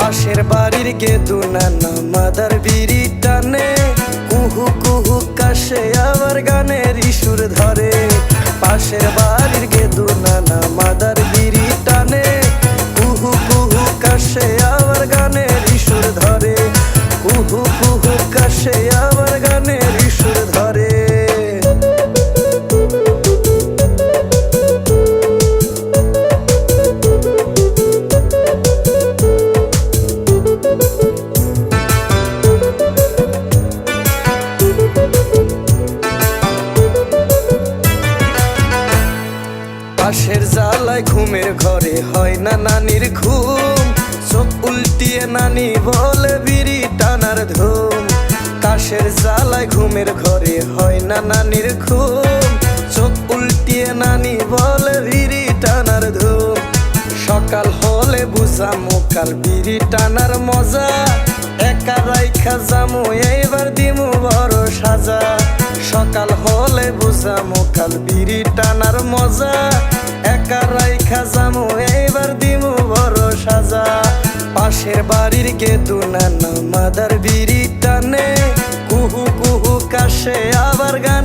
পাশের বাড়ির গেদু নানা মাদার বিড়ি টানে। কুহু কুহু কাশে আবার গানের ইসুর ধরে। পাশের বাড়ির গেদু নানা মাদার বিড়ি টানে। কুহু কুহু কাশে আবার গানের ইসুর ধরে। কুহু কুহু কাশে আবার গানের ইসুর ধরে। পাশের জ্বালায় ঘুমের ঘরে হয় না নানির ঘুম। চোখ উল্টিয়ে নানি বলে, বিড়ি টানার ধুম। কাশের জ্বালায় ঘুমের ঘরে হয় না নানির ঘুম। চোখ উল্টিয়ে নানি বলে, বিড়ি টানার ধুম। সকাল হলে বুঝা মোকাল বিড়ি টানার মজা। একা রাইখা জামু, এইবার দিমু বড় সাজা। সকাল হলে বুঝা মোকাল বিড়ি টানার মজা। একা রাইখা জামু, এইবার দিমু বড় সাজা। পাশের বাড়ির গেদু নানা মাদার বিড়ি টানে। কুহু কুহু কাশে আবার গানের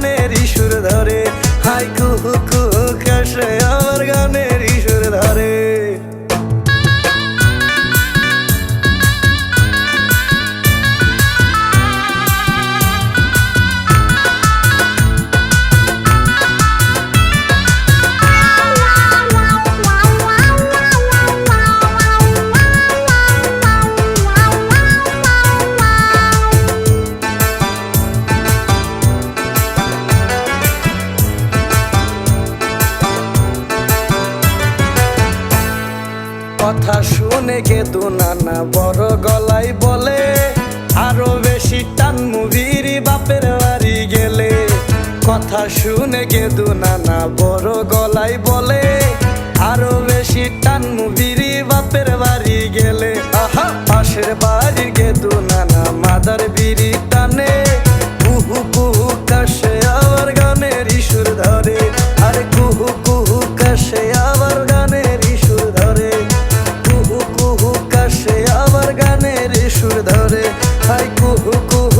কথা শুনে গেদু নানা বড় গলায় বলে, আরও বেশি টান মুভির বাপের বাড়ি গেলে। কথা শুনে গেদু নানা বড় গলায় বলে, আরও বেশি টান মুভির সুর ধরে হাই কুহু